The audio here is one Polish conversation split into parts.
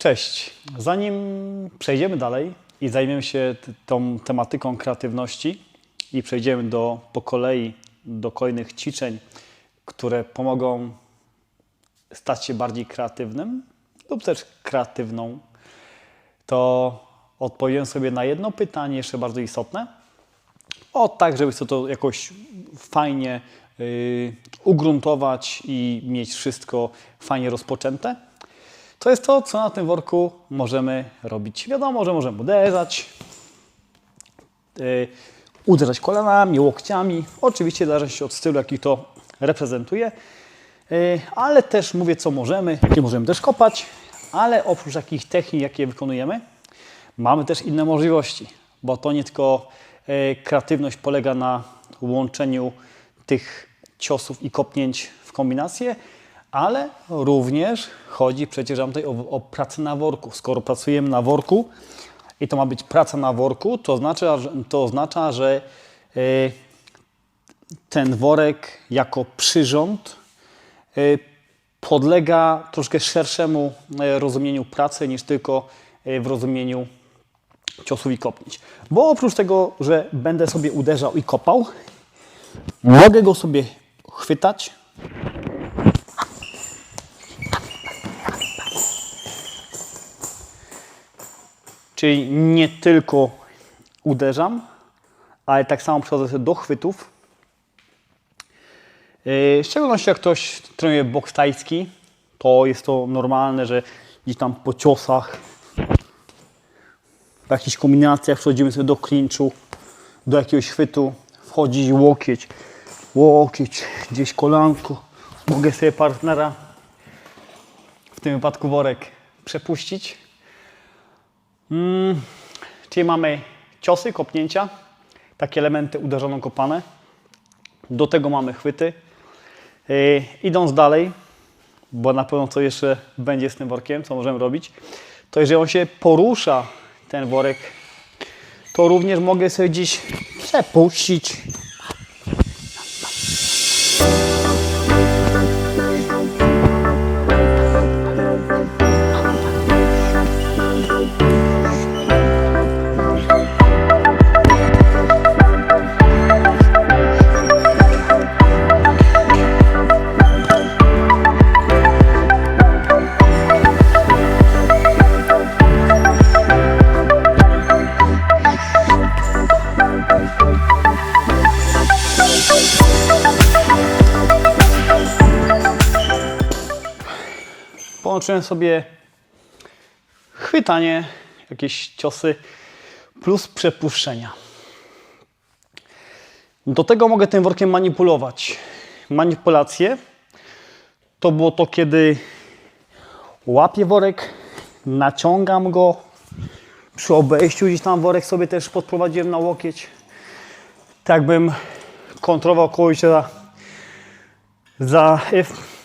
Cześć. Zanim przejdziemy dalej i zajmiemy się tą tematyką kreatywności i przejdziemy do, po kolei do kolejnych ćwiczeń, które pomogą stać się bardziej kreatywnym lub też kreatywną, to odpowiem sobie na jedno pytanie jeszcze bardzo istotne. O tak, żeby sobie to jakoś fajnie yy, ugruntować i mieć wszystko fajnie rozpoczęte. To jest to, co na tym worku możemy robić. Wiadomo, że możemy uderzać, yy, uderzać kolanami, łokciami. Oczywiście zależy się od stylu, jaki to reprezentuje. Yy, ale też mówię, co możemy, jakie możemy też kopać, ale oprócz takich technik, jakie wykonujemy, mamy też inne możliwości, bo to nie tylko e, kreatywność polega na łączeniu tych ciosów i kopnięć w kombinację, ale również chodzi przecież tutaj o, o pracę na worku. Skoro pracujemy na worku i to ma być praca na worku, to oznacza, to oznacza, że e, ten worek jako przyrząd e, podlega troszkę szerszemu e, rozumieniu pracy niż tylko w rozumieniu ciosów i kopnięć. Bo oprócz tego, że będę sobie uderzał i kopał, mogę go sobie chwytać. Czyli nie tylko uderzam, ale tak samo przechodzę do chwytów. Yy, W szczególności jak ktoś trenuje boks tajski, to jest to normalne, że gdzieś tam po ciosach w jakichś kombinacjach wchodzimy sobie do klinczu, do jakiegoś chwytu, wchodzić łokieć, łokieć, gdzieś kolanko. Mogę sobie partnera, w tym wypadku worek, przepuścić. Mm, czyli mamy ciosy, kopnięcia, takie elementy uderzono-kopane. Do tego mamy chwyty. Yy, idąc dalej, bo na pewno co jeszcze będzie z tym workiem, co możemy robić, to jeżeli on się porusza, ten worek, to również mogę sobie gdzieś przepuścić. Połączyłem sobie chwytanie, jakieś ciosy plus przepuszczenia. Do tego mogę tym workiem manipulować. Manipulacje to było to, kiedy łapię worek, naciągam go, przy obejściu gdzieś tam worek sobie też podprowadziłem na łokieć. Tak bym kontrolował kogoś za, za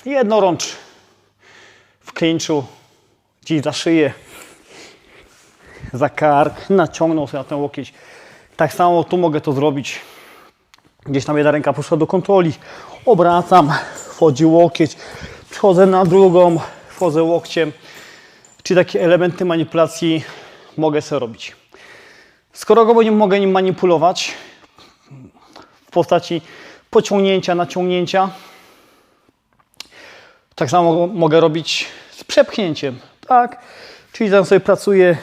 jednorącz w klinczu, gdzieś za szyję, za kark, naciągnął sobie na ten łokieć. Tak samo tu mogę to zrobić. Gdzieś tam jedna ręka poszła do kontroli, obracam, wchodzi łokieć, przechodzę na drugą, wchodzę łokciem. Czy takie elementy manipulacji mogę sobie robić. Skoro go nie mogę nim manipulować w postaci pociągnięcia, naciągnięcia, tak samo mogę robić przepchnięciem, tak? Czyli tam sobie pracuję.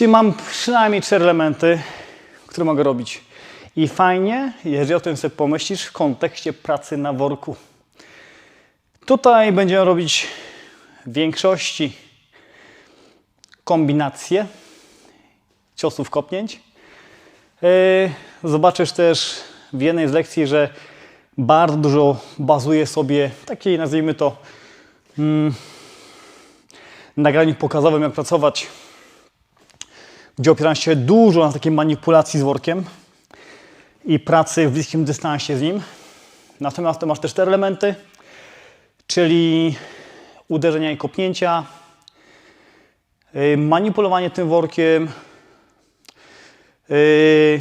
Czyli mam przynajmniej cztery elementy, które mogę robić. I fajnie, jeżeli o tym sobie pomyślisz w kontekście pracy na worku. Tutaj będziemy robić w większości kombinacje ciosów kopnięć. Yy, Zobaczysz też w jednej z lekcji, że bardzo dużo bazuje sobie takiej, nazwijmy to, mm, nagraniu pokazowym, jak pracować gdzie opieram się dużo na takiej manipulacji z workiem i pracy w bliskim dystansie z nim. Natomiast to masz też te elementy, czyli uderzenia i kopnięcia, yy, manipulowanie tym workiem, yy,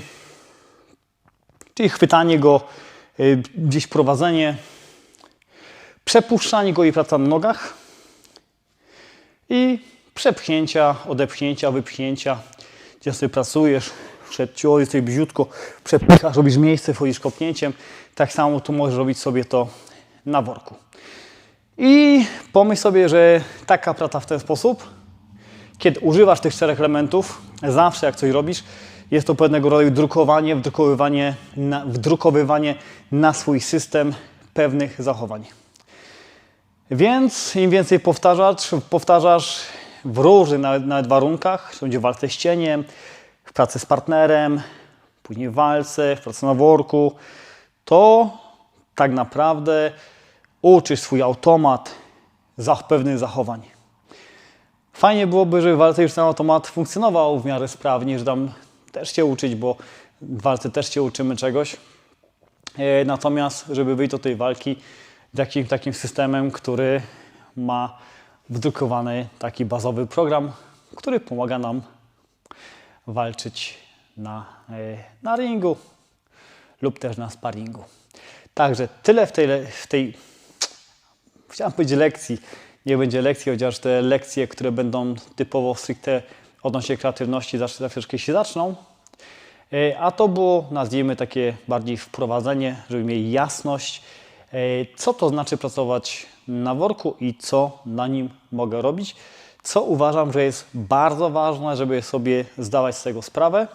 czyli chwytanie go, yy, gdzieś prowadzenie, przepuszczanie go i praca na nogach i przepchnięcia, odepchnięcia, wypchnięcia, gdzie sobie pracujesz, przed ciło, jesteś bliziutko, przepychasz, robisz miejsce, wchodzisz kopnięciem. Tak samo tu możesz robić sobie to na worku. I pomyśl sobie, że taka praca w ten sposób, kiedy używasz tych czterech elementów, zawsze jak coś robisz, jest to pewnego rodzaju drukowanie, wdrukowywanie na, wdrukowywanie na swój system pewnych zachowań. Więc im więcej powtarzasz, powtarzasz w różnych nawet, nawet warunkach, czy będzie w walce z cieniem, w pracy z partnerem, później w walce, w pracy na worku, to tak naprawdę uczysz swój automat za pewnych zachowań. Fajnie byłoby, żeby w walce już ten automat funkcjonował w miarę sprawnie, że tam też się uczyć, bo w walce też się uczymy czegoś. E, Natomiast, żeby wyjść do tej walki takim, takim systemem, który ma wdrukowany taki bazowy program, który pomaga nam walczyć na, e, na ringu lub też na sparingu. Także tyle w tej, w tej chciałem powiedzieć lekcji, nie będzie lekcji, chociaż te lekcje, które będą typowo stricte odnośnie kreatywności, za chwileczkę się zaczną. E, A to było, nazwijmy takie bardziej wprowadzenie, żeby mieli jasność, co to znaczy pracować na worku i co na nim mogę robić. Co uważam, że jest bardzo ważne, żeby sobie zdawać z tego sprawę,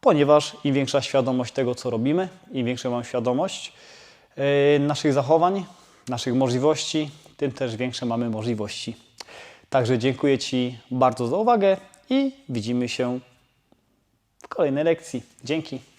ponieważ im większa świadomość tego, co robimy, im większą mam świadomość e, naszych zachowań, naszych możliwości, tym też większe mamy możliwości. Także dziękuję Ci bardzo za uwagę i widzimy się w kolejnej lekcji. Dzięki.